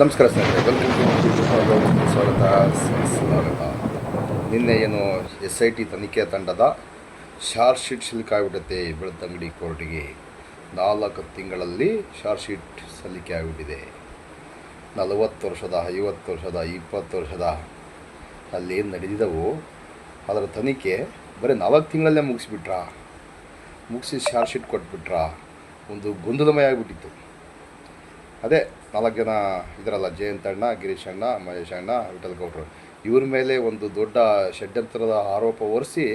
ನಮಸ್ಕಾರ ಸ್ನೇಹಿತರೆ welcome to ಸ್ವಾಗತ. ಸ್ವಾಗತ. ನಿನ್ನೆ ಏನು ಎಸ್ ಐ ಟಿ ತನಿಖೆ ತಂಡದ ಶಾರ್ಟ್ ಶೀಟ್ ಆಗಿಬಿಟ್ಟತೆ. ಬೆಳ್ತಂಗಡಿ ಕೋರ್ಟಿಗೆ ನಾಲ್ಕು ತಿಂಗಳಲ್ಲಿ ಶಾರ್ಟ್ ಶೀಟ್ ಸಲ್ಲಿಕೆ ಆಗಿಬಿಟ್ಟಿದೆ. ನಲವತ್ತು ವರ್ಷದ, ಐವತ್ತು ವರ್ಷದ, ಇಪ್ಪತ್ತು ವರ್ಷದ ಅಲ್ಲಿ ಏನು ನಡೆದಿದ್ದವು ಅದರ ತನಿಖೆ ಬರೀ ನಾಲ್ಕು ತಿಂಗಳಲ್ಲೇ ಮುಗಿಸ್ಬಿಟ್ರಾ? ಮುಗಿಸಿ ಶಾರ್ಟ್ ಶೀಟ್ ಕೊಟ್ಬಿಟ್ರಾ? ಒಂದು ಗೊಂದಲಮಯ ಆಗಿಬಿಟ್ಟಿತ್ತು. ಅದೇ ನಾಲ್ಕು ಜನ ಇದರಲ್ಲ ಜಯಂತಣ್ಣ ಗಿರೀಶ್ ಅಣ್ಣ, ಮಹೇಶ್ ಅಣ್ಣ, ವಿಠಲ್ ಗೌಡ್ರು. ಇವ್ರ ಮೇಲೆ ಒಂದು ದೊಡ್ಡ ಷಡ್ಯಂತ್ರದ ಆರೋಪ ಹೊರಿಸಿ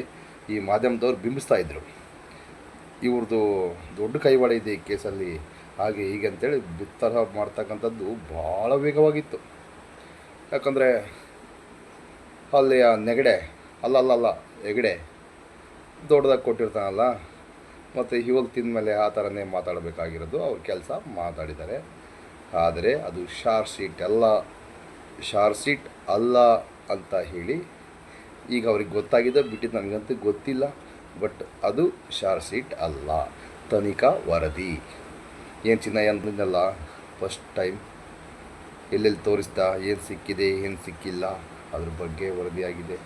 ಈ ಮಾಧ್ಯಮದವ್ರು ಬಿಂಬಿಸ್ತಾ ಇದ್ರು. ಇವ್ರದ್ದು ದೊಡ್ಡ ಕೈವಾಡ ಇದೆ ಈ ಕೇಸಲ್ಲಿ. ಹಾಗೆ ಹೀಗೆ ಅಂತೇಳಿ ಬಿತ್ತರ ಮಾಡ್ತಕ್ಕಂಥದ್ದು ಭಾಳ ವೇಗವಾಗಿತ್ತು. ಯಾಕಂದರೆ ಅಲ್ಲಿಯ ನೆಗಡೆ, ಅಲ್ಲಲ್ಲಲ್ಲ ಅಲ್ಲ ಅಲ್ಲ ಹೆಗಡೆ ದೊಡ್ಡದಾಗಿ ಕೊಟ್ಟಿರ್ತಾನಲ್ಲ, ಮತ್ತು ಇವಲ್ ತಿಂದಮೇಲೆ ಆ ಥರನೇ ಮಾತಾಡಬೇಕಾಗಿರೋದು, ಅವ್ರ ಕೆಲಸ ಮಾತಾಡಿದ್ದಾರೆ. ಆದರೆ ಅದು ಶಾರ್ ಸೀಟ್ ಅಲ್ಲ. ಶಾರ್ ಸೀಟ್ ಅಲ್ಲ ಅಂತ ಹೇಳಿ ಈಗ ಅವ್ರಿಗೆ ಗೊತ್ತಾಗಿದೆ, ಬಿಟ್ಟಿದ್ದು ನನಗಂತೂ ಗೊತ್ತಿಲ್ಲ. ಬಟ್ ಅದು ಶಾರ್ ಸೀಟ್ ಅಲ್ಲ. ತನಿಖಾ ವರದಿ. ಏನು ಚಿನ್ನ ಅಂದಿದ್ದಲ್ಲ ಫಸ್ಟ್ ಟೈಮ್ ಎಲ್ಲೆಲ್ಲಿ ತೋರಿಸ್ತಾ, ಏನು ಸಿಕ್ಕಿದೆ, ಏನು ಸಿಕ್ಕಿಲ್ಲ, ಅದ್ರ ಬಗ್ಗೆ ವರದಿಯಾಗಿದೆ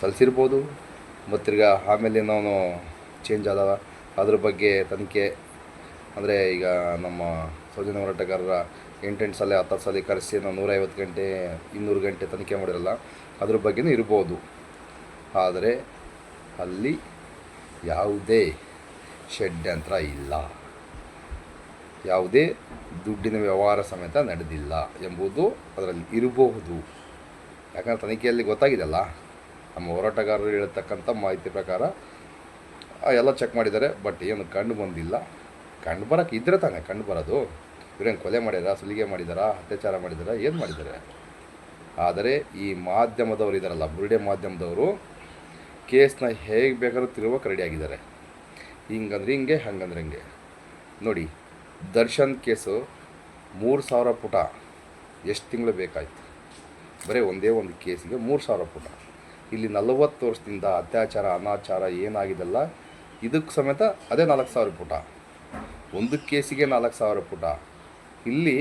ಸಲ್ಲಿಸಿರ್ಬೋದು ಮತ್ತಿರ್ಗ ಆಮೇಲೆ ನಾನು ಚೇಂಜ್ ಆದವ ಅದ್ರ ಬಗ್ಗೆ ತನಿಖೆ, ಅಂದರೆ ಈಗ ನಮ್ಮ ಸೌಜನ್ಯ ಹೋರಾಟಗಾರರ ಎಂಟೆಂಟು ಸಲ, ಹತ್ತು ಸಲ ಕರೆಸಿ ನಾವು ನೂರೈವತ್ತು ಗಂಟೆ, ಇನ್ನೂರು ಗಂಟೆ ತನಿಖೆ ಮಾಡಿರಲ್ಲ, ಅದ್ರ ಬಗ್ಗೆನೂ ಇರ್ಬೋದು. ಆದರೆ ಅಲ್ಲಿ ಯಾವುದೇ ಷಡ್ಯಂತ್ರ ಇಲ್ಲ. ಯಾವುದೇ ದುಡ್ಡಿನ ವ್ಯವಹಾರ ಸಮೇತ ನಡೆದಿಲ್ಲ ಎಂಬುದು ಅದರಲ್ಲಿ ಇರಬಹುದು. ಯಾಕಂದ್ರೆ ತನಿಖೆಯಲ್ಲಿ ಗೊತ್ತಾಗಿದೆಲ್ಲ ನಮ್ಮ ಹೋರಾಟಗಾರರು ಹೇಳ್ತಕ್ಕಂಥ ಮಾಹಿತಿ ಪ್ರಕಾರ ಎಲ್ಲ ಚೆಕ್ ಮಾಡಿದ್ದಾರೆ, ಬಟ್ ಏನು ಕಂಡು ಬಂದಿಲ್ಲ. ಕಂಡು ಬರೋಕೆ ಇದ್ರೆ ತಾನೇ, ಕಂಡು ಬರೋದು. ಇವ್ರೇನು ಕೊಲೆ ಮಾಡಿದಾರಾ, ಸುಲಿಗೆ ಮಾಡಿದಾರಾ, ಅತ್ಯಾಚಾರ ಮಾಡಿದಾರಾ, ಏನು ಮಾಡಿದ್ದಾರೆ ಆದರೆ ಈ ಮಾಧ್ಯಮದವರು ಇದ್ದಾರಲ್ಲ ಬುರುಡೆ ಮಾಧ್ಯಮದವರು ಕೇಸ್ನ ಹೇಗೆ ಬೇಕಾದ್ರೂ ತಿರುವಕ್ಕೆ ರೆಡಿಯಾಗಿದ್ದಾರೆ ಹಿಂಗಂದ್ರೆ ಹಿಂಗೆ, ಹಂಗಂದ್ರೆ ಹಿಂಗೆ. ನೋಡಿ, ದರ್ಶನ್ ಕೇಸು ಮೂರು ಸಾವಿರ ಪುಟ. ಎಷ್ಟು ತಿಂಗಳು ಬೇಕಾಯಿತು? ಬರೀ ಒಂದೇ ಒಂದು ಕೇಸಿಗೆ ಮೂರು ಸಾವಿರ ಪುಟ. ಇಲ್ಲಿ ನಲವತ್ತು ವರ್ಷದಿಂದ ಅತ್ಯಾಚಾರ, ಅನಾಚಾರ ಏನಾಗಿದೆಲ್ಲ ಇದಕ್ಕೆ ಸಮೇತ ಅದೇ ನಾಲ್ಕು ಸಾವಿರ ಪುಟ. ಒಂದು ಕೇಸಿಗೆ ನಾಲ್ಕು ಸಾವಿರ ಪುಟ. ಇಲ್ಲಿ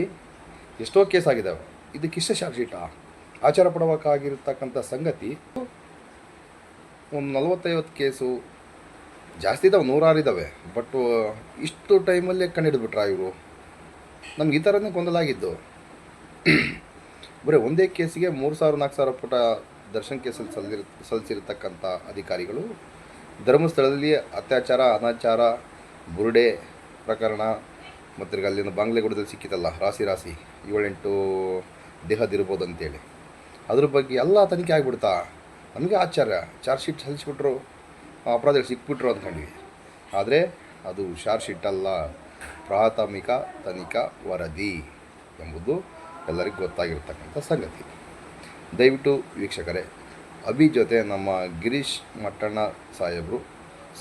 ಎಷ್ಟೋ ಕೇಸ್ ಆಗಿದ್ದಾವೆ ಇದಕ್ಕಿಷ್ಟ ಶೀಟಾ ಆಚಾರ ಪಡಬೇಕಾಗಿರ್ತಕ್ಕಂಥ ಸಂಗತಿ ಒಂದು ನಲವತ್ತೈವತ್ತು ಕೇಸು ಜಾಸ್ತಿ ಇದ್ದಾವೆ, ನೂರಾರು ಇದ್ದಾವೆ. ಬಟ್ ಇಷ್ಟು ಟೈಮಲ್ಲೇ ಕಂಡುಹಿಡಿದ್ಬಿಟ್ರಾ ಇವರು? ನಮ್ಗೆ ಈ ಥರನೇ ಗೊಂದಲಾಗಿದ್ದು. ಬರೀ ಒಂದೇ ಕೇಸಿಗೆ ಮೂರು ಸಾವಿರ, ನಾಲ್ಕು ಸಾವಿರ ಪುಟ ದರ್ಶನ್ ಕೇಸಲ್ಲಿ ಸಲ್ಲಿರ್ ಸಲ್ಲಿಸಿರ್ತಕ್ಕಂಥ ಅಧಿಕಾರಿಗಳು ಧರ್ಮಸ್ಥಳದಲ್ಲಿ ಅತ್ಯಾಚಾರ, ಅನಾಚಾರ, ಬುರುಡೆ ಪ್ರಕರಣ ಮತ್ತು ತಿರ್ಗಿ ಅಲ್ಲಿನ ಬಾಂಗ್ಲೆಗೂಡದಲ್ಲಿ ಸಿಕ್ಕಿತಲ್ಲ, ರಾಶಿ ರಾಶಿ, ಏಳೆಂಟು ದೇಹದಿರ್ಬೋದು ಅಂತೇಳಿ. ಅದ್ರ ಬಗ್ಗೆ ಎಲ್ಲ ತನಿಖೆ ಆಗಿಬಿಡ್ತಾ? ನಮಗೆ ಆಶ್ಚರ್ಯ. ಚಾರ್ಜ್ ಶೀಟ್ ಸಲ್ಲಿಸ್ಬಿಟ್ರು ಅಪರಾಧಿಗಳು ಸಿಕ್ಬಿಟ್ರು ಅಂದ್ಕೊಂಡ್ವಿ ಆದರೆ ಅದು ಚಾರ್ಜ್ ಶೀಟ್ ಅಲ್ಲ, ಪ್ರಾಥಮಿಕ ತನಿಖಾ ವರದಿ ಎಂಬುದು ಎಲ್ಲರಿಗೂ ಗೊತ್ತಾಗಿರ್ತಕ್ಕಂಥ ಸಂಗತಿ. ದಯವಿಟ್ಟು ವೀಕ್ಷಕರೇ, ಅಭಿ ಜೊತೆ ನಮ್ಮ ಗಿರೀಶ್ ಮಟ್ಟಣ್ಣ ಸಾಹೇಬರು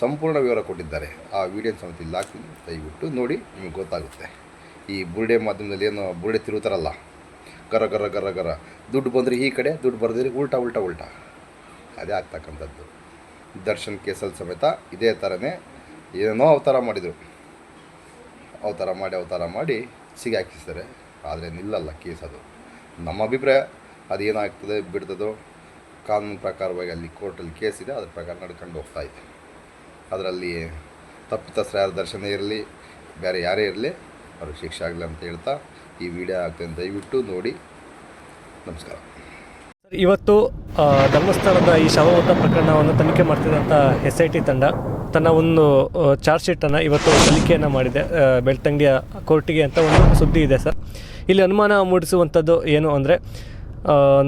ಸಂಪೂರ್ಣ ವಿವರ ಕೊಟ್ಟಿದ್ದಾರೆ. ಆ ವಿಡಿಯೋ ಸಮೇತ ಇಲ್ಲಿ ಹಾಕ್ತೀನಿ ದಯವಿಟ್ಟು ನೋಡಿ, ನಿಮಗೆ ಗೊತ್ತಾಗುತ್ತೆ. ಈ ಬುರುಡೆ ಮಾಧ್ಯಮದಲ್ಲಿ ಏನು ಬುರುಡೆ ತಿರುತ್ತಾರಲ್ಲ ಗರ ಗರ ಗರ ಗರ. ದುಡ್ಡು ಬಂದರೆ ಈ ಕಡೆ, ದುಡ್ಡು ಬರೆದ್ರೆ ಉಲ್ಟಾ ಉಲ್ಟಾ ಉಲ್ಟಾ. ಅದೇ ಆಗ್ತಕ್ಕಂಥದ್ದು. ದರ್ಶನ್ ಕೇಸಲ್ಲಿ ಸಮೇತ ಇದೇ ಥರನೇ ಏನೇನೋ ಅವತಾರ ಮಾಡಿದರು. ಅವತಾರ ಮಾಡಿ ಅವತಾರ ಮಾಡಿ ಸಿಗಿ ಹಾಕಿಸ್ತಾರೆ ಆದರೆ ನಿಲ್ಲಲ್ಲ ಕೇಸ್ ಅದು. ನಮ್ಮ ಅಭಿಪ್ರಾಯ, ಅದೇನಾಗ್ತದೆ, ಬಿಡ್ತದೋ? ಕಾನೂನು ಪ್ರಕಾರವಾಗಿ ಅಲ್ಲಿ ಕೋರ್ಟಲ್ಲಿ ಕೇಸ್ ಇದೆ, ಅದ್ರ ಪ್ರಕಾರ ನಡ್ಕೊಂಡು ಹೋಗ್ತಾಯಿದೆ ಅದರಲ್ಲಿ ತಪ್ಪಿತಸ್ಥರ ಯಾರ ದರ್ಶನ ಇರಲಿ, ಬೇರೆ ಯಾರೇ ಇರಲಿ, ಅವ್ರಿಗೆ ಶಿಕ್ಷೆ ಆಗಲಿ ಅಂತ ಹೇಳ್ತಾ ಈ ವಿಡಿಯೋ ಆಗ್ತದೆ ದಯವಿಟ್ಟು ನೋಡಿ. ನಮಸ್ಕಾರ. ಇವತ್ತು ಧರ್ಮಸ್ಥಳದ ಈ ಶವವತ ಪ್ರಕರಣವನ್ನು ತನಿಖೆ ಮಾಡ್ತಿದ್ದಂಥ ಎಸ್ ಐ ಟಿ ತಂಡ ತನ್ನ ಒಂದು ಚಾರ್ಜ್ ಶೀಟನ್ನು ಇವತ್ತು ಸಲ್ಲಿಕೆಯನ್ನು ಮಾಡಿದೆ. ಬೆಳ್ತಂಗಿಯ ಕೋರ್ಟಿಗೆ ಅಂತ ಒಂದು ಸುದ್ದಿ ಇದೆ ಸರ್. ಇಲ್ಲಿ ಅನುಮಾನ ಮೂಡಿಸುವಂಥದ್ದು ಏನು ಅಂದರೆ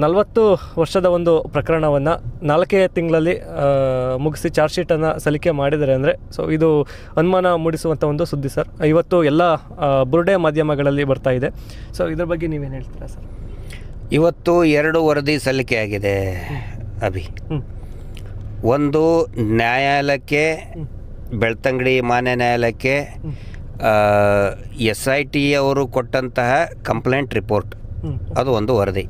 ನಲವತ್ತು ವರ್ಷದ ಒಂದು ಪ್ರಕರಣವನ್ನು ನಾಲ್ಕೇ ತಿಂಗಳಲ್ಲಿ ಮುಗಿಸಿ ಚಾರ್ಜ್ ಶೀಟನ್ನು ಸಲ್ಲಿಕೆ ಮಾಡಿದ್ದಾರೆ ಅಂದರೆ ಸೊ ಇದು ಅನುಮಾನ ಮೂಡಿಸುವಂಥ ಒಂದು ಸುದ್ದಿ ಸರ್. ಇವತ್ತು ಎಲ್ಲ ಬುರುಡೆ ಮಾಧ್ಯಮಗಳಲ್ಲಿ ಬರ್ತಾ ಇದೆ. ಸೊ ಇದ್ರ ಬಗ್ಗೆ ನೀವೇನು ಹೇಳ್ತೀರಾ ಸರ್? ಇವತ್ತು ಎರಡು ವರದಿ ಸಲ್ಲಿಕೆಯಾಗಿದೆ ಅಭಿ. ಒಂದು ನ್ಯಾಯಾಲಯಕ್ಕೆ ಬೆಳ್ತಂಗಡಿ ಮಾನ್ಯ ನ್ಯಾಯಾಲಯಕ್ಕೆ ಎಸ್ ಐ ಟಿ ಅವರು ಕೊಟ್ಟಂತಹ ಕಂಪ್ಲೇಂಟ್ ರಿಪೋರ್ಟ್. ಅದು ಒಂದು ವರದಿ.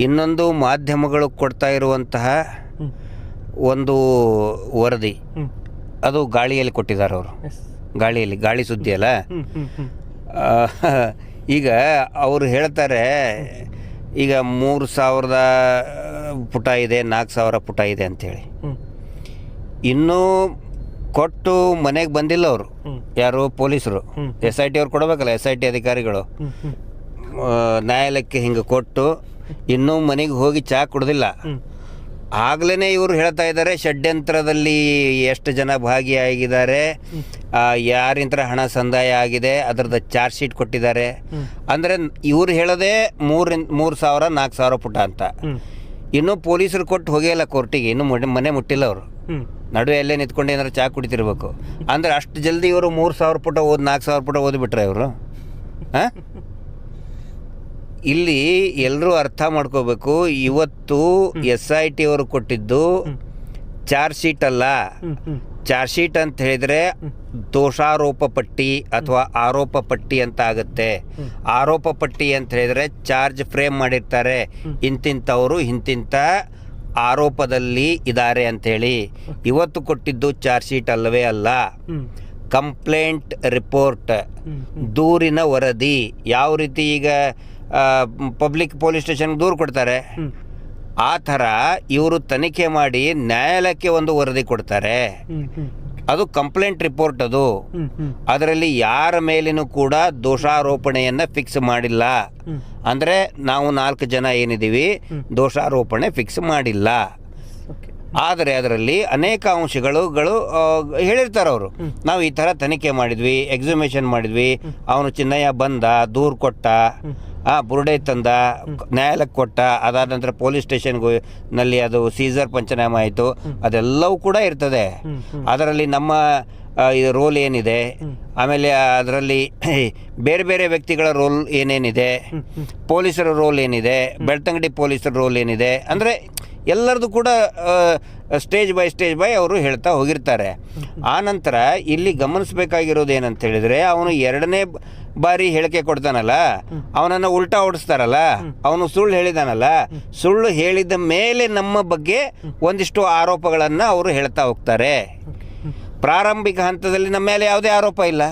ಇನ್ನೊಂದು ಮಾಧ್ಯಮಗಳು ಕೊಡ್ತಾ ಇರುವಂತಹ ಒಂದು ವರದಿ. ಅದು ಗಾಳಿಯಲ್ಲಿ ಕೊಟ್ಟಿದ್ದಾರೆ ಅವರು. ಗಾಳಿಯಲ್ಲಿ ಗಾಳಿ ಸುದ್ದಿ ಅಲ್ಲ? ಈಗ ಅವರು ಹೇಳ್ತಾರೆ ಈಗ ಮೂರು ಸಾವಿರದ ಪುಟ ಇದೆ ನಾಲ್ಕು ಸಾವಿರ ಪುಟ ಇದೆ ಅಂತೇಳಿ. ಹ್ಮ್. ಇನ್ನೂ ಕೊಟ್ಟು ಮನೆಗೆ ಬಂದಿಲ್ಲ ಅವರು. ಯಾರು? ಪೊಲೀಸರು. ಎಸ್ ಐ ಟಿ ಅವ್ರು ಕೊಡಬೇಕಲ್ಲ ಎಸ್ ಐ ಟಿ ಅಧಿಕಾರಿಗಳು. ನ್ಯಾಯಾಲಯಕ್ಕೆ ಹಿಂಗೆ ಕೊಟ್ಟು ಇನ್ನೂ ಮನೆಗೆ ಹೋಗಿ ಚಹಾ ಕುಡ್ದಿಲ್ಲ. ಆಗ್ಲೇ ಇವರು ಹೇಳ್ತಾ ಇದ್ದಾರೆ ಷಡ್ಯಂತ್ರದಲ್ಲಿ ಎಷ್ಟು ಜನ ಭಾಗಿಯಾಗಿದ್ದಾರೆ ಯಾರಿಂತರ ಹಣ ಸಂದಾಯ ಆಗಿದೆ ಅದರದ ಚಾರ್ಜ್ ಶೀಟ್ ಕೊಟ್ಟಿದ್ದಾರೆ. ಅಂದರೆ ಇವ್ರು ಹೇಳದೆ ಮೂರಿಂದ ಮೂರು ಸಾವಿರ ನಾಲ್ಕು ಸಾವಿರ ಪುಟ ಅಂತ. ಇನ್ನೂ ಪೊಲೀಸರು ಕೊಟ್ಟು ಹೋಗಿಲ್ಲ ಕೋರ್ಟಿಗೆ ಇನ್ನೂ ಮನೆ ಮುಟ್ಟಿಲ್ಲ ಅವರು. ನಡುವೆ ಎಲ್ಲೇ ನಿಂತ್ಕೊಂಡು ಏನಾರು ಚಹಾ ಕುಡಿತಿರ್ಬೇಕು. ಅಂದ್ರೆ ಅಷ್ಟು ಜಲ್ದಿ ಇವರು ಮೂರು ಸಾವಿರ ಪುಟ ಓದಿ ನಾಲ್ಕು ಸಾವಿರ ಪುಟ ಓದಿಬಿಟ್ರೆ ಇವರು. ಹಾಂ? ಇಲ್ಲಿ ಎಲ್ಲರೂ ಅರ್ಥ ಮಾಡ್ಕೋಬೇಕು. ಇವತ್ತು ಎಸ್ ಐ ಟಿ ಅವರು ಕೊಟ್ಟಿದ್ದು ಚಾರ್ಜ್ ಶೀಟ್ ಅಲ್ಲ. ಚಾರ್ಜ್ ಶೀಟ್ ಅಂತ ಹೇಳಿದ್ರೆ ದೋಷಾರೋಪ ಪಟ್ಟಿ ಅಥವಾ ಆರೋಪ ಪಟ್ಟಿ ಅಂತ ಆಗುತ್ತೆ. ಆರೋಪ ಪಟ್ಟಿ ಅಂತ ಹೇಳಿದ್ರೆ ಚಾರ್ಜ್ ಫ್ರೇಮ್ ಮಾಡಿರ್ತಾರೆ. ಇಂತಿಂಥವರು ಇಂತಿಂಥ ಆರೋಪದಲ್ಲಿ ಇದ್ದಾರೆ ಅಂಥೇಳಿ ಇವತ್ತು ಕೊಟ್ಟಿದ್ದು ಚಾರ್ಜ್ ಶೀಟ್ ಅಲ್ಲವೇ ಅಲ್ಲ. Complaint report. ದೂರಿನ ವರದಿ. ಯಾವ ರೀತಿ ಈಗ ಪಬ್ಲಿಕ್ ಪೊಲೀಸ್ ಸ್ಟೇಷನ್ಗೆ ದೂರು ಕೊಡ್ತಾರೆ. ಆ ಥರ ಇವರು ತನಿಖೆ ಮಾಡಿ ನ್ಯಾಯಾಲಯಕ್ಕೆ ಒಂದು ವರದಿ ಕೊಡ್ತಾರೆ. ಅದು ಕಂಪ್ಲೇಂಟ್ ರಿಪೋರ್ಟ್ ಅದು. ಅದರಲ್ಲಿ ಯಾರ ಮೇಲಿನೂ ಕೂಡ ದೋಷಾರೋಪಣೆಯನ್ನು ಫಿಕ್ಸ್ ಮಾಡಿಲ್ಲ. ಅಂದ್ರೆ ನಾವು ನಾಲ್ಕು ಜನ ಏನಿದ್ದೀವಿ ದೋಷಾರೋಪಣೆ ಫಿಕ್ಸ್ ಮಾಡಿಲ್ಲ. ಆದರೆ ಅದರಲ್ಲಿ ಅನೇಕ ಅಂಶಗಳುಗಳು ಆ, ಹೇಳಿರ್ತಾರೆ ಅವರು. ನಾವು ಈ ಥರ ತನಿಖೆ ಮಾಡಿದ್ವಿ ಎಕ್ಸಿಮೇಷನ್ ಮಾಡಿದ್ವಿ ಅವನು ಚಿನ್ನಯ್ಯ ಬಂದ ದೂರು ಕೊಟ್ಟ. ಆ ಬುರುಡೆ ತಂದ ನ್ಯಾಯಾಲಯಕ್ಕೆ ಕೊಟ್ಟ ಅದಾದ ನಂತರ ಪೊಲೀಸ್ ಸ್ಟೇಷನ್ಗೂ ನಲ್ಲಿ ಅದು ಸೀಸರ್ ಪಂಚನಾಮ ಆಯಿತು. ಅದೆಲ್ಲವೂ ಕೂಡ ಇರ್ತದೆ. ಅದರಲ್ಲಿ ನಮ್ಮ ರೋಲ್ ಏನಿದೆ? ಆಮೇಲೆ ಅದರಲ್ಲಿ ಬೇರೆ ಬೇರೆ ವ್ಯಕ್ತಿಗಳ ರೋಲ್ ಏನೇನಿದೆ? ಪೊಲೀಸರ ರೋಲ್ ಏನಿದೆ? ಬೆಳ್ತಂಗಡಿ ಪೊಲೀಸರ ರೋಲ್ ಏನಿದೆ? ಅಂದರೆ ಎಲ್ಲರದು ಕೂಡ ಸ್ಟೇಜ್ ಬೈ ಸ್ಟೇಜ್ ಬೈ ಅವರು ಹೇಳ್ತಾ ಹೋಗಿರ್ತಾರೆ. ಆ ನಂತರ ಇಲ್ಲಿ ಗಮನಿಸಬೇಕಾಗಿರೋದು ಏನಂತ ಹೇಳಿದರೆ ಅವನು ಎರಡನೇ ಬಾರಿ ಹೇಳಿಕೆ ಕೊಡ್ತಾನಲ್ಲ, ಅವನನ್ನು ಉಲ್ಟಾ ಓಡಿಸ್ತಾರಲ್ಲ, ಅವನು ಸುಳ್ಳು ಹೇಳಿದಾನಲ್ಲ, ಸುಳ್ಳು ಹೇಳಿದ ಮೇಲೆ ನಮ್ಮ ಬಗ್ಗೆ ಒಂದಿಷ್ಟು ಆರೋಪಗಳನ್ನು ಅವರು ಹೇಳ್ತಾ ಹೋಗ್ತಾರೆ. ಪ್ರಾರಂಭಿಕ ಹಂತದಲ್ಲಿ ನಮ್ಮ ಮೇಲೆ ಯಾವುದೇ ಆರೋಪ ಇಲ್ಲ.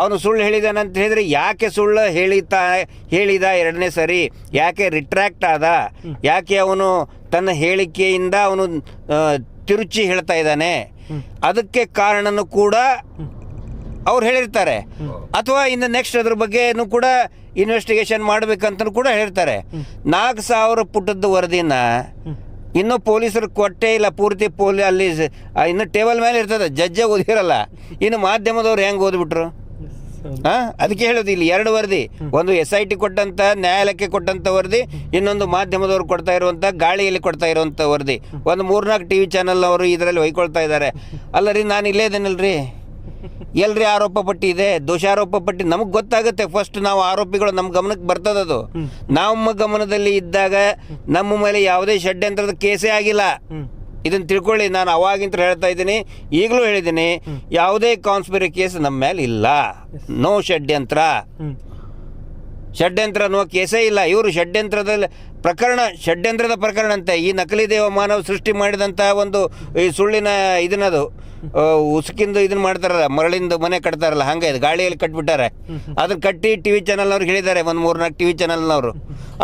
ಅವನು ಸುಳ್ಳು ಹೇಳಿದಾನಂತ ಅಂತ ಹೇಳಿದ್ರೆ ಯಾಕೆ ಸುಳ್ಳು ಹೇಳಿತ ಹೇಳಿದ ಎರಡನೇ ಸರಿ? ಯಾಕೆ ರಿಟ್ರ್ಯಾಕ್ಟ್ ಆದ? ಯಾಕೆ ಅವನು ತನ್ನ ಹೇಳಿಕೆಯಿಂದ ಅವನು ತಿರುಚಿ ಹೇಳ್ತಾ ಇದ್ದಾನೆ? ಅದಕ್ಕೆ ಕಾರಣನೂ ಕೂಡ ಅವ್ರು ಹೇಳಿರ್ತಾರೆ. ಅಥವಾ ಇನ್ನು ನೆಕ್ಸ್ಟ್ ಅದ್ರ ಬಗ್ಗೆನೂ ಕೂಡ ಇನ್ವೆಸ್ಟಿಗೇಷನ್ ಮಾಡಬೇಕಂತ ಕೂಡ ಹೇಳ್ತಾರೆ ನಾಲ್ಕು ಸಾವಿರ ಪುಟದ ವರದಿನ ಇನ್ನೂ ಪೊಲೀಸರು ಕೊಟ್ಟೇ ಇಲ್ಲ. ಪೂರ್ತಿ ಪೊಲೀ ಅಲ್ಲಿ ಇನ್ನು ಟೇಬಲ್ ಮೇಲೆ ಇರ್ತದೆ. ಜಜ್ಜೆ ಓದಿರಲ್ಲ. ಇನ್ನು ಮಾಧ್ಯಮದವ್ರು ಹೆಂಗೆ ಓದ್ಬಿಟ್ರು? ಅದಕ್ಕೆ ಹೇಳೋದು ಇಲ್ಲಿ ಎರಡು ವರದಿ. ಒಂದು ಎಸ್ ಐ ಟಿ ಕೊಟ್ಟಂತ ನ್ಯಾಯಾಲಯಕ್ಕೆ ಕೊಟ್ಟಂತ ವರದಿ ಇನ್ನೊಂದು ಮಾಧ್ಯಮದವರು ಕೊಡ್ತಾ ಇರುವಂತ ಗಾಳಿಯಲ್ಲಿ ಕೊಡ್ತಾ ಇರುವಂತ ವರದಿ. ಒಂದು ಮೂರ್ನಾಲ್ಕು ಟಿವಿ ಚಾನೆಲ್ ಅವರು ಇದರಲ್ಲಿ ಒಯ್ಕೊಳ್ತಾ ಇದ್ದಾರೆ. ಅಲ್ಲ ರೀ ನಾನು ಇಲ್ಲೇ ಇದ್ದೇನಲ್ರಿ ಎಲ್ರಿ ಆರೋಪ ಪಟ್ಟಿ ಇದೆ? ದೋಷಾರೋಪ ಪಟ್ಟಿ? ನಮಗೆ ಗೊತ್ತಾಗುತ್ತೆ. ಫಸ್ಟ್ ನಾವು ಆರೋಪಿಗಳು ನಮ್ಮ ಗಮನಕ್ಕೆ ಬರ್ತದದು ನಮ್ಮ ಗಮನದಲ್ಲಿ ಇದ್ದಾಗ ನಮ್ಮ ಮೇಲೆ ಯಾವುದೇ ಷಡ್ಯಂತ್ರದ ಕೇಸೇ ಆಗಿಲ್ಲ. ಇದನ್ನು ತಿಳ್ಕೊಳ್ಳಿ ನಾನು ಅವಾಗಿಂತ ಹೇಳ್ತಾ ಇದ್ದೀನಿ ಈಗಲೂ ಹೇಳಿದ್ದೀನಿ ಯಾವುದೇ ಕಾನ್ಸ್ಪಿರಿ ಕೇಸ್ ನಮ್ಮ ಮೇಲೆ ಇಲ್ಲ. ನೋ ಷಡ್ಯಂತ್ರ. ಷಡ್ಯಂತ್ರ ಅನ್ನುವ ಕೇಸೇ ಇಲ್ಲ. ಇವರು ಷಡ್ಯಂತ್ರದಲ್ಲಿ ಪ್ರಕರಣ, ಷಡ್ಯಂತ್ರದ ಪ್ರಕರಣ ಅಂತೆ ಈ ನಕಲಿ ದೇವ ಮಾನವ ಸೃಷ್ಟಿ ಮಾಡಿದಂತಹ ಒಂದು ಈ ಸುಳ್ಳಿನ ಇದನ್ನದು. ಉಸುಕಿಂದು ಇದನ್ನ ಮಾಡ್ತಾರಲ್ಲ, ಮರಳಿಂದ ಮನೆ ಕಟ್ತಾರಲ್ಲ, ಹಂಗೆ ಇದು ಗಾಳಿಯಲ್ಲಿ ಕಟ್ಬಿಟ್ಟಾರೆ. ಅದನ್ನ ಕಟ್ಟಿ ಟಿ ವಿ ಚಾನಲ್ನವ್ರು ಹೇಳಿದ್ದಾರೆ, ಒಂದು ಮೂರ್ನಾಲ್ಕು ಟಿ ವಿ ಚಾನಲ್ನವರು.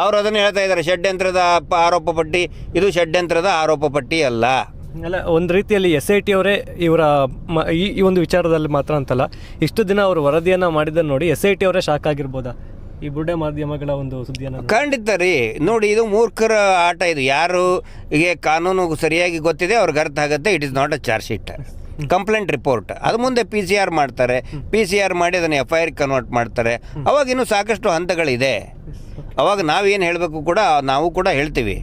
ಅವ್ರು ಅದನ್ನು ಹೇಳ್ತಾ ಇದ್ದಾರೆ, ಷಡ್ಯಂತ್ರದ ಆರೋಪ ಪಟ್ಟಿ, ಇದು ಷಡ್ಯಂತ್ರದ ಆರೋಪ ಪಟ್ಟಿ ಅಲ್ಲ. ಅಲ್ಲ, ಒಂದು ರೀತಿಯಲ್ಲಿ ಎಸ್ ಐ ಟಿ ಅವರೇ ಇವರ ಮ ಈ ಒಂದು ವಿಚಾರದಲ್ಲಿ ಮಾತ್ರ ಅಂತಲ್ಲ, ಇಷ್ಟು ದಿನ ಅವರು ವರದಿಯನ್ನು ಮಾಡಿದ್ದನ್ನು ನೋಡಿ ಎಸ್ ಐ ಟಿ ಅವರೇ ಶಾಕ್ ಆಗಿರ್ಬೋದಾ? ಈ ಬುಡ್ಡೆ ಮಾಧ್ಯಮಗಳ ಒಂದು ಸುದ್ದಿಯನ್ನು? ಖಂಡಿತ ರೀ. ನೋಡಿ ಇದು ಮೂರ್ಖರ ಆಟ ಇದು. ಯಾರು ಹೀಗೆ ಕಾನೂನು ಸರಿಯಾಗಿ ಗೊತ್ತಿದೆ ಅವ್ರಿಗೆ ಅರ್ಥ ಆಗುತ್ತೆ. It is not a charge sheet complaint report ಅದು ಮುಂದೆ ಪಿ ಸಿ ಆರ್ ಮಾಡ್ತಾರೆ. ಪಿ ಸಿ ಆರ್ ಮಾಡಿ ಅದನ್ನು ಎಫ್ ಐ ಆರ್ ಕನ್ವರ್ಟ್ ಮಾಡ್ತಾರೆ. ಅವಾಗ ಇನ್ನೂ ಸಾಕಷ್ಟು ಹಂತಗಳಿದೆ. ಅವಾಗ ನಾವೇನು ಹೇಳಬೇಕು ಕೂಡ ನಾವು ಕೂಡ ಹೇಳ್ತೀವಿ.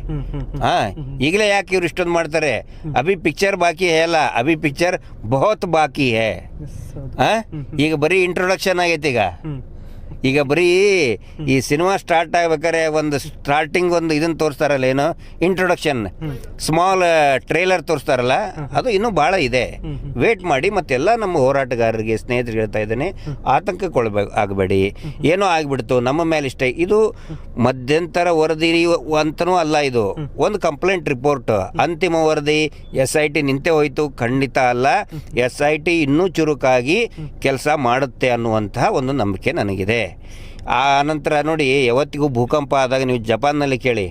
ಹಾಂ ಈಗಲೇ ಯಾಕೆ ಇವ್ರು ಇಷ್ಟೊಂದು ಮಾಡ್ತಾರೆ? ಅಭಿ ಪಿಕ್ಚರ್ ಬಾಕಿ ಹೇ ಅಲ್ಲ. ಅಭಿ ಪಿಕ್ಚರ್ ಬಹುತ್ ಬಾಕಿ ಹೇ. ಹಾಂ ಈಗ ಬರೀ ಇಂಟ್ರೊಡಕ್ಷನ್ ಆಗೈತೆ ಈಗ. ಈಗ ಬರೀ ಈ ಸಿನಿಮಾ ಸ್ಟಾರ್ಟ್ ಆಗ್ಬೇಕಾದ್ರೆ ಒಂದು ಸ್ಟಾರ್ಟಿಂಗ್ ಒಂದು ಇದನ್ನು ತೋರಿಸ್ತಾರಲ್ಲ ಏನು? ಇಂಟ್ರೊಡಕ್ಷನ್ ಸ್ಮಾಲ್ ಟ್ರೇಲರ್ ತೋರಿಸ್ತಾರಲ್ಲ ಅದು ಇನ್ನೂ ಭಾಳ ಇದೆ. ವೇಟ್ ಮಾಡಿ ಮತ್ತೆಲ್ಲ ನಮ್ಮ ಹೋರಾಟಗಾರರಿಗೆ ಸ್ನೇಹಿತರಿಗೆ ಹೇಳ್ತಾ ಇದ್ದೇನೆ ಆತಂಕಕ್ಕೊಳ್ಬೇಕು ಆಗಬೇಡಿ. ಏನೋ ಆಗಿಬಿಡ್ತು ನಮ್ಮ ಮೇಲೆ ಇಷ್ಟೇ ಇದು ಮಧ್ಯಂತರ ವರದಿ ಅಂತನೂ ಅಲ್ಲ ಇದು. ಒಂದು ಕಂಪ್ಲೇಂಟ್ ರಿಪೋರ್ಟ್ ಅಂತಿಮ ವರದಿ ಎಸ್ ಐ ಟಿ ನಿಂತೆ ಹೋಯಿತು ಖಂಡಿತ ಅಲ್ಲ. ಎಸ್ ಐ ಟಿ ಇನ್ನೂ ಚುರುಕಾಗಿ ಕೆಲಸ ಮಾಡುತ್ತೆ ಅನ್ನುವಂತಹ ಒಂದು ನಂಬಿಕೆ ನನಗಿದೆ. ಆ ನಂತರ ನೋಡಿ, ಯಾವತ್ತಿಗೂ ಭೂಕಂಪ ಆದಾಗ ನೀವು ಜಪಾನ್ನಲ್ಲಿ ಕೇಳಿ.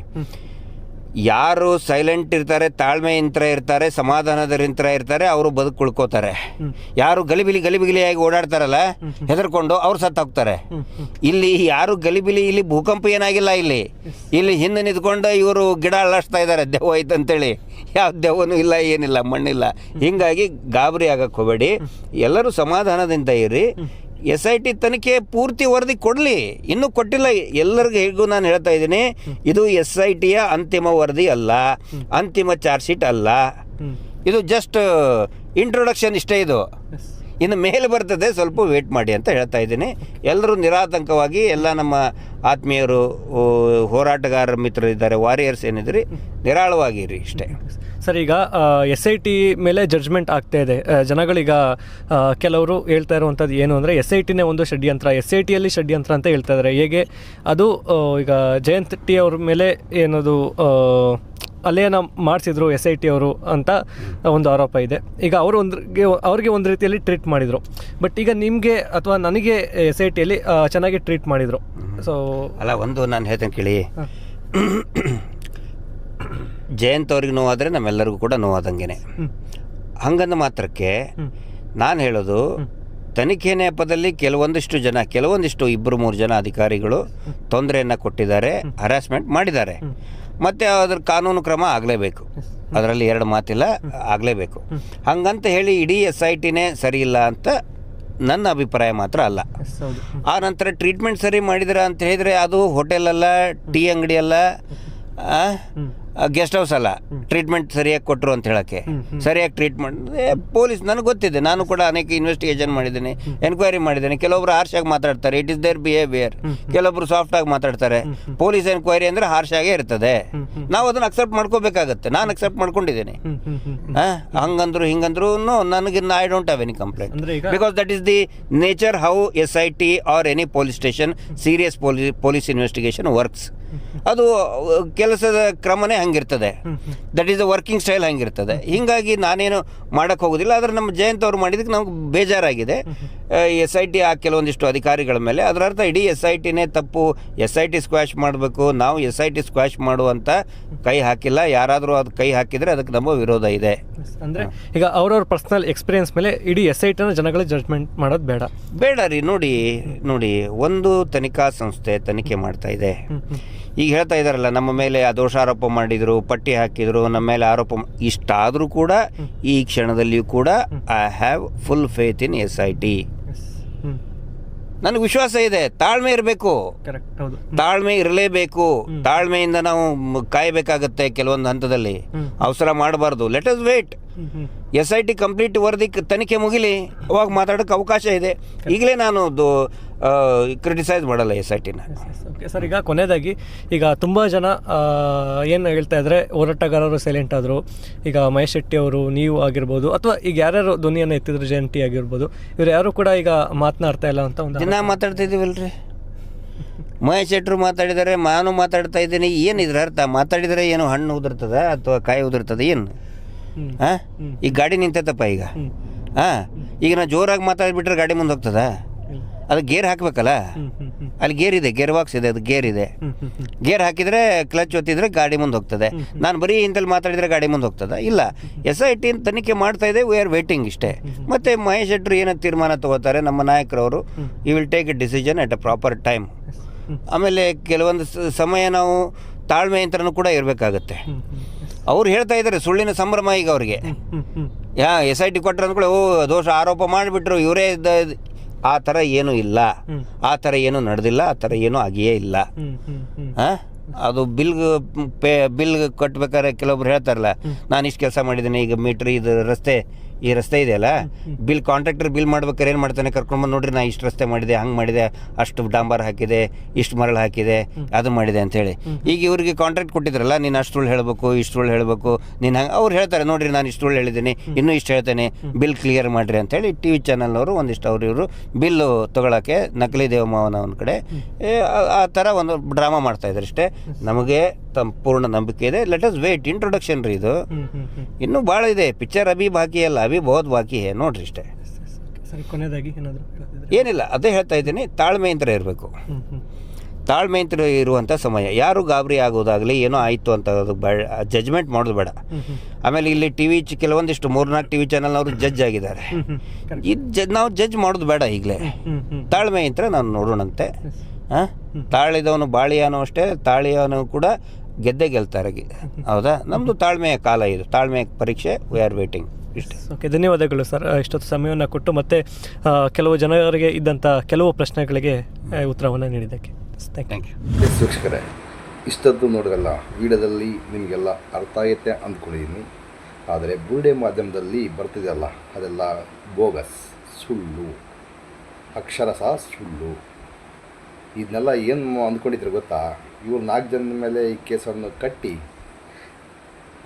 ಯಾರು ಸೈಲೆಂಟ್ ಇರ್ತಾರೆ, ತಾಳ್ಮೆಯಿಂದ ಇರ್ತಾರೆ ಸಮಾಧಾನದರಿಂತ್ರ ಇರ್ತಾರೆ, ಅವರು ಬದುಕು ಉಳ್ಕೋತಾರೆ ಯಾರು ಗಲಿಬಿಲಿ ಗಲಿಬಿಲಿಯಾಗಿ ಓಡಾಡ್ತಾರಲ್ಲ, ಹೆದರ್ಕೊಂಡು ಅವ್ರು ಸತ್ತು ಹೋಗ್ತಾರೆ ಇಲ್ಲಿ ಯಾರು ಗಲಿಬಿಲಿ, ಇಲ್ಲಿ ಭೂಕಂಪ ಏನಾಗಿಲ್ಲ ಇಲ್ಲಿ. ಇಲ್ಲಿ ಹಿಂದೆ ನಿಂತ್ಕೊಂಡು ಇವರು ಗಿಡ ಅಳ್ಳಾಡ್ತಾ ಇದ್ದಾರೆ, ದೆವ್ವ ಐತೆ ಅಂತೇಳಿ. ಯಾವ ದೆವ್ವನೂ ಇಲ್ಲ, ಏನಿಲ್ಲ, ಮಣ್ಣಿಲ್ಲ. ಹಿಂಗಾಗಿ ಗಾಬರಿ ಆಗಕ್ಕೆ ಹೋಗಬೇಡಿ. ಎಲ್ಲರೂ ಸಮಾಧಾನದಿಂದ ಇರಿ. ಎಸ್ ಐ ಟಿ ತನಿಖೆ ಪೂರ್ತಿ ವರದಿ ಕೊಡಲಿ. ಇನ್ನೂ ಕೊಟ್ಟಿಲ್ಲ. ಎಲ್ಲರಿಗೂ ಹೇಗೂ ನಾನು ಹೇಳ್ತಾ ಇದ್ದೀನಿ. ಇದು ಎಸ್ ಐ ಟಿಯ ಅಂತಿಮ ವರದಿ ಅಲ್ಲ. ಅಂತಿಮ ಚಾರ್ಜ್ ಶೀಟ್ ಅಲ್ಲ. ಇದು ಜಸ್ಟ್ ಇಂಟ್ರೊಡಕ್ಷನ್ ಇಷ್ಟೇ ಇದು. ಇನ್ನು ಮೇಲೆ ಬರ್ತದೆ. ಸ್ವಲ್ಪ ವೇಟ್ ಮಾಡಿ ಅಂತ ಹೇಳ್ತಾ ಇದ್ದೀನಿ. ಎಲ್ಲರೂ ನಿರಾತಂಕವಾಗಿ ಎಲ್ಲ ನಮ್ಮ ಆತ್ಮೀಯರು ಹೋರಾಟಗಾರ ಮಿತ್ರರಿದ್ದಾರೆ ವಾರಿಯರ್ಸ್ ಏನಿದ್ರಿ ನಿರಾಳವಾಗಿರಿ ಇಷ್ಟೇ. ಸರ್ ಈಗ ಎಸ್ ಐ ಟಿ ಮೇಲೆ ಜಡ್ಜ್ಮೆಂಟ್ ಆಗ್ತಾ ಇದೆ. ಜನಗಳೀಗ ಕೆಲವರು ಹೇಳ್ತಾ ಇರುವಂಥದ್ದು ಏನು ಅಂದರೆ ಎಸ್ ಐ ಟಿನೇ ಒಂದು ಷಡ್ಯಂತ್ರ ಎಸ್ ಐ ಟಿಯಲ್ಲಿ ಷಡ್ಯಂತ್ರ ಅಂತ ಹೇಳ್ತಾ ಇದ್ದಾರೆ ಹೇಗೆ? ಅದು ಈಗ ಜಯಂತ್ ಟಿ ಅವ್ರ ಮೇಲೆ ಏನದು ಅಲ್ಲೇನ ಮಾಡಿಸಿದ್ರು ಎಸ್ ಐ ಟಿ ಅವರು ಅಂತ ಒಂದು ಆರೋಪ ಇದೆ. ಈಗ ಅವರು ಒಂದ್ರಿಗೆ ಅವ್ರಿಗೆ ಒಂದು ರೀತಿಯಲ್ಲಿ ಟ್ರೀಟ್ ಮಾಡಿದರು. ಬಟ್ ಈಗ ನಿಮಗೆ ಅಥವಾ ನನಗೆ ಎಸ್ ಐ ಟಿಯಲ್ಲಿ ಚೆನ್ನಾಗಿ ಟ್ರೀಟ್ ಮಾಡಿದರು. ಸೊ ಅಲ್ಲ ಒಂದು ನಾನು ಹೇಳ್ತೇನೆ ಕೇಳಿ. ಜಯಂತ್ ಅವ್ರಿಗೆ ನೋವಾದರೆ ನಮ್ಮೆಲ್ಲರಿಗೂ ಕೂಡ ನೋವಾದಂಗೆನೆ. ಹಂಗಂದ ಮಾತ್ರಕ್ಕೆ ನಾನು ಹೇಳೋದು ತನಿಖೆ ನೆಪದಲ್ಲಿ ಕೆಲವೊಂದಿಷ್ಟು ಜನ ಕೆಲವೊಂದಿಷ್ಟು ಇಬ್ಬರು ಮೂರು ಜನ ಅಧಿಕಾರಿಗಳು ತೊಂದರೆಯನ್ನು ಕೊಟ್ಟಿದ್ದಾರೆ ಹರಾಸ್ಮೆಂಟ್ ಮಾಡಿದ್ದಾರೆ. ಮತ್ತು ಅದ್ರ ಕಾನೂನು ಕ್ರಮ ಆಗಲೇಬೇಕು. ಅದರಲ್ಲಿ ಎರಡು ಮಾತಿಲ್ಲ ಆಗಲೇಬೇಕು. ಹಂಗಂತ ಹೇಳಿ ಇಡೀ ಎಸ್ ಐ ಟಿನೇ ಸರಿ ಇಲ್ಲ ಅಂತ ನನ್ನ ಅಭಿಪ್ರಾಯ ಮಾತ್ರ ಅಲ್ಲ. ಆ ನಂತರ ಟ್ರೀಟ್ಮೆಂಟ್ ಸರಿ ಮಾಡಿದ್ರ ಅಂತ ಹೇಳಿದ್ರೆ ಅದು ಹೋಟೆಲ್ ಅಲ್ಲ ಟೀ ಅಂಗಡಿ ಅಲ್ಲ ಗೆಸ್ಟ್ ಹೌಸ್ ಅಲ್ಲ. ಟ್ರೀಟ್ಮೆಂಟ್ ಸರಿಯಾಗಿ ಕೊಟ್ಟರು ಅಂತ ಹೇಳಕ್ಕೆ. ಸರಿಯಾಗಿ ಟ್ರೀಟ್ಮೆಂಟ್ ಪೊಲೀಸ್ ನನಗೆ ಗೊತ್ತಿದೆ. ನಾನು ಕೂಡ ಅನೇಕ ಇನ್ವೆಸ್ಟಿಗೇಷನ್ ಮಾಡಿದ್ದೀನಿ ಎನ್ಕ್ವೈರಿ ಮಾಡಿದ್ದೀನಿ. ಕೆಲವೊಬ್ರು ಹಾರ್ಶ್ ಆಗಿ ಮಾತಾಡ್ತಾರೆ. ಇಟ್ ಇಸ್ ದೇರ್ ಬಿಹೇವಿಯರ್ ಕೆಲವೊಬ್ರು ಸಾಫ್ಟ್ ಆಗಿ ಮಾತಾಡ್ತಾರೆ. ಪೊಲೀಸ್ ಎನ್ಕ್ವೈರಿ ಅಂದ್ರೆ ಹಾರ್ಶ್ ಆಗೇ ಇರ್ತದೆ. ನಾವು ಅದನ್ನ ಅಕ್ಸೆಪ್ಟ್ ಮಾಡ್ಕೋಬೇಕಾಗತ್ತೆ. ನಾನು ಅಕ್ಸೆಪ್ಟ್ ಮಾಡ್ಕೊಂಡಿದ್ದೀನಿ. ಹಂಗಂದ್ರು ಹಿಂಗಂದ್ರು ನನಗೆ I don't have any complaint because that is the nature how S I T are any police station serious police police investigation works ಅದು ಕೆಲಸದ ಕ್ರಮನೇ ಹಂಗಿರ್ತದೆ. That is the working style ಹಂಗಿರ್ತದೆ. ಹೀಗಾಗಿ ನಾನೇನು ಮಾಡೋಕ್ಕೆ ಹೋಗೋದಿಲ್ಲ. ಆದರೆ ನಮ್ಮ ಜಯಂತ್ ಅವರು ಮಾಡಿದ್ದಕ್ಕೆ ನಮ್ಗೆ ಬೇಜಾರಾಗಿದೆ. ಎಸ್ ಐ ಟಿ ಆ ಕೆಲವೊಂದಿಷ್ಟು ಅಧಿಕಾರಿಗಳ ಮೇಲೆ. ಅದರ ಅರ್ಥ ಇಡೀ ಎಸ್ ಐ ಟಿನೇ ತಪ್ಪು. ಎಸ್ ಐ ಟಿ ಸ್ಕ್ವಾಶ್ ಮಾಡಬೇಕು. ನಾವು ಎಸ್ ಐ ಟಿ ಸ್ಕ್ವಾಶ್ ಮಾಡುವಂಥ ಕೈ ಹಾಕಿಲ್ಲ. ಯಾರಾದರೂ ಅದು ಕೈ ಹಾಕಿದರೆ ಅದಕ್ಕೆ ನಮ್ಮ ವಿರೋಧ ಇದೆ. ಅಂದರೆ ಈಗ ಅವ್ರವ್ರ ಪರ್ಸ್ನಲ್ ಎಕ್ಸ್ಪೀರಿಯನ್ಸ್ ಮೇಲೆ ಇಡೀ ಎಸ್ ಐ ಟಿನ ಜನಗಳ ಜಡ್ಜ್ಮೆಂಟ್ ಮಾಡೋದು ಬೇಡ. ಬೇಡ ರೀ. ನೋಡಿ ನೋಡಿ. ಒಂದು ತನಿಖಾ ಸಂಸ್ಥೆ ತನಿಖೆ ಮಾಡ್ತಾ ಇದೆ. ಈಗ ಹೇಳ್ತಾ ಇದ್ದಾರಲ್ಲ ನಮ್ಮ ಮೇಲೆ ಆ ದೋಷಾರೋಪ ಮಾಡಿದರು ಪಟ್ಟಿ ಹಾಕಿದರು ನಮ್ಮ ಮೇಲೆ ಆರೋಪ ಇಷ್ಟಾದರೂ ಕೂಡ ಈ ಕ್ಷಣದಲ್ಲಿಯೂ ಕೂಡ I have full faith in S I T ನನಗೆ ವಿಶ್ವಾಸ ಇದೆ ತಾಳ್ಮೆ ಇರಬೇಕು. ತಾಳ್ಮೆ ಇರಲೇಬೇಕು. ತಾಳ್ಮೆಯಿಂದ ನಾವು ಕಾಯಬೇಕಾಗತ್ತೆ ಕೆಲವೊಂದು ಹಂತದಲ್ಲಿ. ಅವಸರ ಮಾಡಬಾರ್ದು. Let us wait S I T complete ವರದಿ ತನಿಖೆ ಮುಗಿಲಿ. ಅವಾಗ ಮಾತಾಡೋಕ್ಕೆ ಅವಕಾಶ ಇದೆ. ಈಗಲೇ ನಾನು ಕ್ರಿಟಿಸೈಸ್ ಮಾಡಲ್ಲ ಎಸ್ ಐ ಟಿನ ಓಕೆ ಸರ್ ಈಗ ಕೊನೆಯದಾಗಿ ಈಗ ತುಂಬ ಜನ ಏನು ಹೇಳ್ತಾ ಇದ್ದಾರೆ ಹೋರಾಟಗಾರರು ಸೈಲೆಂಟ್ ಆದರು. ಈಗ ಮಹೇಶ್ ಶೆಟ್ಟಿ ಅವರು ನೀವು ಆಗಿರ್ಬೋದು ಅಥವಾ ಈಗ ಯಾರ್ಯಾರು ಧ್ವನಿಯನ್ನು ಎತ್ತಿದ್ರು ಜಯಂತಿ ಆಗಿರ್ಬೋದು ಇವ್ರು ಯಾರು ಕೂಡ ಈಗ ಮಾತನಾಡ್ತಾ ಇಲ್ಲ ಅಂತ ಒಂದು ದಿನ ಮಾತಾಡ್ತಿದ್ದೀವಿ ಅಲ್ರಿ ಮಹೇಶ್ ಶೆಟ್ಟರು ಮಾತಾಡಿದರೆ ನಾನು ಮಾತಾಡ್ತಾ ಇದ್ದೀನಿ. ಏನು ಇದ್ರ ಅರ್ಥ? ಮಾತಾಡಿದರೆ ಏನು ಹಣ್ಣು ಉದುರ್ತದ ಅಥವಾ ಕಾಯಿ ಉದುರ್ತದ ಏನು? ಹಾಂ ಈಗ ಗಾಡಿ ನಿಂತೈತಪ್ಪ ಈಗ. ಹಾಂ ಈಗ ನಾನು ಜೋರಾಗಿ ಮಾತಾಡಿಬಿಟ್ರೆ ಗಾಡಿ ಮುಂದೆ ಹೋಗ್ತದ? ಅದು ಗೇರ್ ಹಾಕಬೇಕಲ್ಲ? ಅಲ್ಲಿ ಗೇರ್ ಇದೆ ಗೇರ್ ಬಾಕ್ಸ್ ಇದೆ ಅದು ಗೇರ್ ಇದೆ. ಗೇರ್ ಹಾಕಿದರೆ ಕ್ಲಚ್ ಒತ್ತಿದ್ರೆ ಗಾಡಿ ಮುಂದೆ ಹೋಗ್ತದೆ. ನಾನು ಬರೀ ಇಂತಲ್ಲಿ ಮಾತಾಡಿದರೆ ಗಾಡಿ ಮುಂದೆ ಹೋಗ್ತದೆ? ಇಲ್ಲ. ಎಸ್ ಐ ಟಿ ತನಿಖೆ ಮಾಡ್ತಾ ಇದೆ ವಿ ಆರ್ ವೇಟಿಂಗ್ ಇಷ್ಟೇ. ಮತ್ತು ಮಹೇಶ್ ಶೆಟ್ಟರು ಏನೋ ತೀರ್ಮಾನ ತಗೋತಾರೆ? ನಮ್ಮ ನಾಯಕರವರು you will take a decision at a proper time ಆಮೇಲೆ ಕೆಲವೊಂದು ಸಮಯ ನಾವು ತಾಳ್ಮೆ ಯಂತ್ರನೂ ಕೂಡ ಇರಬೇಕಾಗತ್ತೆ. ಅವ್ರು ಹೇಳ್ತಾ ಇದ್ದಾರೆ ಸುಳ್ಳಿನ ಸಂಭ್ರಮ ಈಗ ಅವ್ರಿಗೆ. ಯಾ ಎಸ್ ಐ ಟಿ ಕೊಟ್ಟರೆ ಅಂದ್ಕೊಳ್ಳಿ ಓ ದೋಷ ಆರೋಪ ಮಾಡಿಬಿಟ್ರು ಇವರೇ ಆ ಥರ ಏನೂ ಇಲ್ಲ. ಆ ಥರ ಏನೂ ನಡೆದಿಲ್ಲ ಆ ಥರ ಏನೂ ಆಗಿಯೇ ಇಲ್ಲ ಆ? ಅದು ಬಿಲ್ ಪೇ ಬಿಲ್ ಕಟ್ಬೇಕಾದ್ರೆ ಕೆಲವೊಬ್ರು ಹೇಳ್ತಾರಲ್ಲ ನಾನು ಇಷ್ಟು ಕೆಲಸ ಮಾಡಿದ್ದೀನಿ ಈಗ ಮೀಟ್ರ್ ಇದು ರಸ್ತೆ ಈ ರಸ್ತೆ ಇದೆಯಲ್ಲ? ಬಿಲ್ ಕಾಂಟ್ರಾಕ್ಟರ್ ಬಿಲ್ ಮಾಡ್ಬೇಕಾರೆ ಏನು ಮಾಡ್ತಾನೆ? ಕರ್ಕೊಂಡ್ಬಂದು ನೋಡ್ರಿ ನಾ ಇಷ್ಟು ರಸ್ತೆ ಮಾಡಿದೆ ಹಂಗೆ ಮಾಡಿದೆ ಅಷ್ಟು ಡಾಂಬರ್ ಹಾಕಿದೆ ಇಷ್ಟು ಮರಳು ಹಾಕಿದೆ ಅದು ಮಾಡಿದೆ ಅಂತೇಳಿ ಈಗ ಇವ್ರಿಗೆ ಕಾಂಟ್ರಾಕ್ಟ್ ಕೊಟ್ಟಿದ್ರಲ್ಲ ನೀನು ಅಷ್ಟು ಸುಳ್ಳು ಹೇಳಬೇಕು ಇಷ್ಟು ಸುಳ್ಳು ಹೇಳಬೇಕು ನೀನು ಹಂಗೆ ಅವ್ರು ಹೇಳ್ತಾರೆ ನೋಡ್ರಿ ನಾನು ಇಷ್ಟು ಒಳ್ಳೆ ಹೇಳಿದ್ದೀನಿ ಇನ್ನೂ ಇಷ್ಟು ಹೇಳ್ತೇನೆ ಬಿಲ್ ಕ್ಲಿಯರ್ ಮಾಡಿರಿ ಅಂತೇಳಿ ಟಿ ವಿ ಚಾನಲ್ನವರು ಒಂದಿಷ್ಟು ಅವ್ರು ಇವರು ಬಿಲ್ಲು ತೊಗೊಳಕ್ಕೆ ನಕಲಿ ದೇವಮಾವನ ಒಂದು ಕಡೆ ಆ- ಥರ ಒಂದು ಡ್ರಾಮಾ ಮಾಡ್ತಾ ಇದ್ದಾರೆ ಅಷ್ಟೇ. ನಮಗೆ ತಮ್ಮ ಪೂರ್ಣ ನಂಬಿಕೆ ಇದೆ. ಲೆಟ್ ಅಸ್ ವೇಟ್ ಇಂಟ್ರೊಡಕ್ಷನ್ ರೀ ಇದು. ಇನ್ನೂ ಭಾಳ ಇದೆ. ಪಿಕ್ಚರ್ ಅಭಿ ಬಾಕಿ ಅಲ್ಲ. ಅಭಿ ಬಹುತ್ ಬಾಕಿ ಹೇ ನೋಡ್ರಿ ಇಷ್ಟೇ. ಸರಿ ಕೊನೆಯದಾಗಿ ಏನಾದರೂ ಏನಿಲ್ಲ ಅದೇ ಹೇಳ್ತಾ ಇದ್ದೀನಿ ತಾಳ್ಮೆಯಿಂದ ಇರಬೇಕು. ತಾಳ್ಮೆಯಂತ್ರ ತಾಳ್ಮೆಯಿಂದ ಇರುವಂಥ ಸಮಯ. ಯಾರು ಗಾಬರಿ ಆಗೋದಾಗಲಿ ಏನೋ ಆಯಿತು ಅಂತ ಅದು ಬೇಡ ಜಜ್ಮೆಂಟ್ ಮಾಡೋದು ಬೇಡ. ಆಮೇಲೆ ಇಲ್ಲಿ ಟಿ ವಿ ಕೆಲವೊಂದಿಷ್ಟು ಮೂರ್ನಾಲ್ಕು ಟಿ ವಿ ಚಾನಲ್ನವರು ಜಡ್ಜ್ ಆಗಿದ್ದಾರೆ. ಇದು ಜ ನಾವು ಜಡ್ಜ್ ಮಾಡೋದು ಬೇಡ ಈಗಲೇ. ತಾಳ್ಮೆಯಂತ್ರ ನಾನು ನೋಡೋಣಂತೆ. ಹಾಂ ತಾಳಿದವನು ಬಾಳಿಯಾನು ಅಷ್ಟೇ ತಾಳಿಯವನು ಕೂಡ ಗೆದ್ದೆ ಗೆಲ್ತಾರೆ ಹೌದಾ? ನಮ್ಮದು ತಾಳ್ಮೆಯ ಕಾಲ ಇದು. ತಾಳ್ಮೆಯ ಪರೀಕ್ಷೆ ವಿ ಆರ್ ವೇಟಿಂಗ್ ಇಷ್ಟೇ. ಓಕೆ ಧನ್ಯವಾದಗಳು ಸರ್. ಇಷ್ಟೊತ್ತು ಸಮಯವನ್ನು ಕೊಟ್ಟು ಮತ್ತೆ ಕೆಲವು ಜನರಿಗೆ ಇದ್ದಂಥ ಕೆಲವು ಪ್ರಶ್ನೆಗಳಿಗೆ ಉತ್ತರವನ್ನು ನೀಡಿದ್ದಕ್ಕೆ. ಥ್ಯಾಂಕ್ ಯು ವೀಕ್ಷಕರೇ ಇಷ್ಟದ್ದು ನೋಡಿರಲ್ಲ ವೀಡಿಯೋದಲ್ಲಿ ನಿಮಗೆಲ್ಲ ಅರ್ಥ ಆಗೈತೆ ಅಂದ್ಕೊಂಡಿದ್ದೀನಿ ಆದರೆ ಬುರುಡೆ ಮಾಧ್ಯಮದಲ್ಲಿ ಬರ್ತಿದೆಯಲ್ಲ ಅದೆಲ್ಲ ಬೋಗಸ್ ಸುಳ್ಳು ಅಕ್ಷರ ಸಹ ಸುಳ್ಳು. ಇದನ್ನೆಲ್ಲ ಏನು ಅಂದ್ಕೊಂಡಿದ್ರು ಗೊತ್ತಾ? ಇವ್ರು ನಾಲ್ಕು ಜನದ ಮೇಲೆ ಈ ಕೇಸನ್ನು ಕಟ್ಟಿ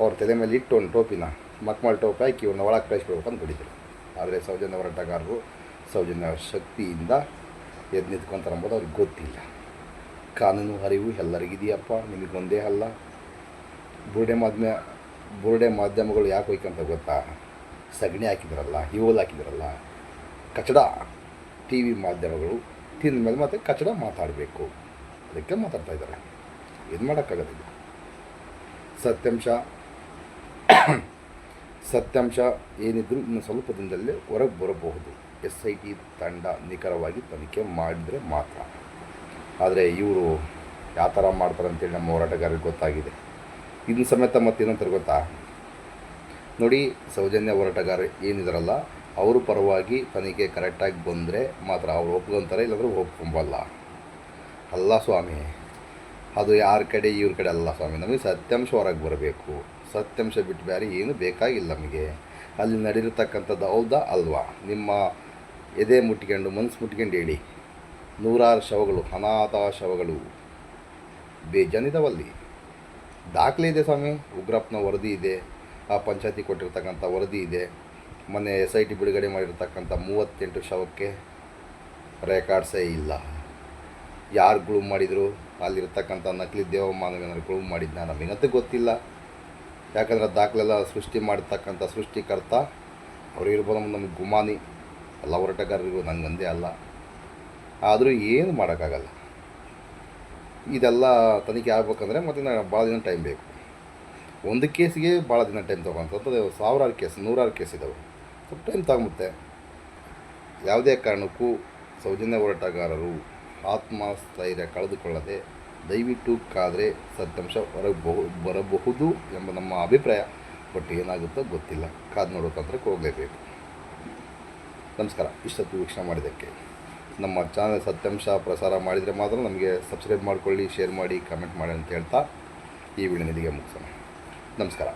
ಅವ್ರ ತಲೆ ಮೇಲೆ ಇಟ್ಟು ಒಂದು ಟೋಪಿನ ಮಕ್ಮಲ್ ಟೋಪ್ ಹಾಕಿ ಇವ್ರನ್ನ ಒಳಗೆ ಕಳಿಸ್ಬಿಡ್ಬೇಕು ಅಂದ್ಕೊಂಡಿದ್ರು ಆದರೆ ಸೌಜನ್ಯ ಹೋರಾಟಗಾರರು ಸೌಜನ್ಯ ಶಕ್ತಿಯಿಂದ ಎದ್ದು ನಿಂತ್ಕೊಂತಾರೆ ಅಂಬೋದು ಅವ್ರಿಗೆ ಗೊತ್ತಿಲ್ಲ. ಕಾನೂನು ಅರಿವು ಎಲ್ಲರಿಗಿದೆಯಪ್ಪ ನಿಮಗೊಂದೇ ಅಲ್ಲ. ಬುರುಡೆ ಮಾಧ್ಯಮ, ಬುರುಡೆ ಮಾಧ್ಯಮಗಳು ಯಾಕೆ ಹೋಯ್ಕಂತ ಗೊತ್ತಾ? ಸಗಣಿ ಹಾಕಿದ್ರಲ್ಲ ಇವಲ್ ಹಾಕಿದ್ರಲ್ಲ. ಕಚಡ ಟಿ ವಿ ಮಾಧ್ಯಮಗಳು ತಿಂದ ಮೇಲೆ ಮತ್ತೆ ಕಚಡ ಮಾತಾಡಬೇಕು. ಅದಕ್ಕೆ ಮಾತಾಡ್ತಾ ಇದ್ದಾರೆ. ಏನು ಮಾಡೋಕ್ಕಾಗೋದಿಲ್ಲ ಸತ್ಯಾಂಶ ಸತ್ಯಾಂಶ ಏನಿದ್ರೂ ಇನ್ನು ಸ್ವಲ್ಪ ದಿನದಲ್ಲೇ ಹೊರಗೆ ಬರಬಹುದು. ಎಸ್ ಐ ಟಿ ತಂಡ ನಿಖರವಾಗಿ ತನಿಖೆ ಮಾಡಿದರೆ ಮಾತ್ರ. ಆದರೆ ಇವರು ಯಾವ ಥರ ಮಾಡ್ತಾರೆ ಅಂತೇಳಿ ನಮ್ಮ ಹೋರಾಟಗಾರರಿಗೆ ಗೊತ್ತಾಗಿದೆ. ಇದನ್ನ ಸಮೇತ ಮತ್ತೇನಂತಾರೆ ಗೊತ್ತಾ? ನೋಡಿ, ಸೌಜನ್ಯ ಹೋರಾಟಗಾರ ಏನಿದಾರಲ್ಲ, ಅವರು ಪರವಾಗಿ ತನಿಖೆ ಕರೆಕ್ಟಾಗಿ ಬಂದರೆ ಮಾತ್ರ ಅವ್ರು ಒಪ್ಕೊಂತಾರೆ, ಇಲ್ಲಾಂದ್ರೆ ಒಪ್ಕೊಂಬಲ್ಲ. ಅಲ್ಲ ಸ್ವಾಮಿ. ಅದು ಯಾರ ಕಡೆ, ಇವ್ರ ಕಡೆ ಅಲ್ಲ ಸ್ವಾಮಿ. ನಮಗೆ ಸತ್ಯಾಂಶ ಹೊರಗೆ ಬರಬೇಕು. ಸತ್ಯಾಂಶ ಬಿಟ್ಟು ಬೇರೆ ಏನು ಬೇಕಾಗಿಲ್ಲ ನಮಗೆ. ಅಲ್ಲಿ ನಡೆದಿರ್ತಕ್ಕಂಥದ್ದು ಹೌದಾ? ಅಲ್ವಾ? ನಿಮ್ಮ ಎದೆ ಮುಟ್ಕೊಂಡು ಮನಸ್ಸು ಮುಟ್ಕೊಂಡು ಹೇಳಿ. ನೂರಾರು ಶವಗಳು, ಅನಾಥ ಶವಗಳು ಬೇಜಾನಿದಾವಲ್ಲಿ. ದಾಖಲೆ ಇದೆ ಸ್ವಾಮಿ. ಉಗ್ರಪ್ಪನ ವರದಿ ಇದೆ. ಆ ಪಂಚಾಯತಿ ಕೊಟ್ಟಿರ್ತಕ್ಕಂಥ ವರದಿ ಇದೆ. ಮೊನ್ನೆ ಎಸ್ ಐ ಟಿ ಬಿಡುಗಡೆ ಮಾಡಿರ್ತಕ್ಕಂಥ ಮೂವತ್ತೆಂಟು ಶವಕ್ಕೆ ರೆಕಾರ್ಡ್ಸೇ ಇಲ್ಲ. ಯಾರು ಗುಳು ಮಾಡಿದರು? ಅಲ್ಲಿರ್ತಕ್ಕಂಥ ನಕಲಿ ದೇವಮಾನವನ ಗುಳು ಮಾಡಿದ್ನ ನಮಗಂತೂ ಗೊತ್ತಿಲ್ಲ. ಯಾಕಂದ್ರೆ ದಾಖಲೆಲ್ಲ ಸೃಷ್ಟಿ ಮಾಡಿರ್ತಕ್ಕಂಥ ಸೃಷ್ಟಿಕರ್ತ, ಅವರು ಇರ್ಬೋದು ನಮ್ಗೆ ಗುಮಾನಿ. ಎಲ್ಲ ಹೋರಾಟಗಾರರಿಗೂ ನಂಗಂದೇ ಅಲ್ಲ. ಆದರೂ ಏನು ಮಾಡೋಕ್ಕಾಗಲ್ಲ. ಇದೆಲ್ಲ ತನಿಖೆ ಆಗ್ಬೇಕಂದ್ರೆ ಮತ್ತೆ ನಾನು ಭಾಳ ದಿನ ಟೈಮ್ ಬೇಕು. ಒಂದು ಕೇಸಿಗೆ ಭಾಳ ದಿನ ಟೈಮ್ ತೊಗೊಂತದ್ದು ಸಾವಿರಾರು ಕೇಸ್, ನೂರಾರು ಕೇಸ್ ಇದ್ದಾವೆ ಸ್ವಲ್ಪ ಟೈಮ್ ತಗೊಂಬುತ್ತೆ ಯಾವುದೇ ಕಾರಣಕ್ಕೂ ಸೌಜನ್ಯ ಹೋರಾಟಗಾರರು ಆತ್ಮಸ್ಥೈರ್ಯ ಕಳೆದುಕೊಳ್ಳದೆ ದಯವಿಟ್ಟು ಕಾದರೆ ಸತ್ಯಾಂಶ ಹೊರಗೆ ಬಹು ಬರಬಹುದು ಎಂಬ ನಮ್ಮ ಅಭಿಪ್ರಾಯ, ಬಟ್ ಏನಾಗುತ್ತೋ ಗೊತ್ತಿಲ್ಲ. ಕಾದು ನೋಡೋ ತಂತ್ರಕ್ಕೆ ಹೋಗಲೇಬೇಕು. ನಮಸ್ಕಾರ. ಇಷ್ಟೊತ್ತು ವೀಕ್ಷಣೆ ಮಾಡಿದ್ದಕ್ಕೆ ನಮ್ಮ ಚಾನಲ್ ಸತ್ಯಾಂಶ ಪ್ರಸಾರ ಮಾಡಿದರೆ ಮಾತ್ರ ನಮಗೆ ಸಬ್ಸ್ಕ್ರೈಬ್ ಮಾಡಿಕೊಳ್ಳಿ, ಶೇರ್ ಮಾಡಿ, ಕಮೆಂಟ್ ಮಾಡಿ ಅಂತ ಹೇಳ್ತಾ ಈ ವಿಡಿಯೋ ಇಲ್ಲಿಗೆ ಮುಗಿಸೋಣ. ನಮಸ್ಕಾರ.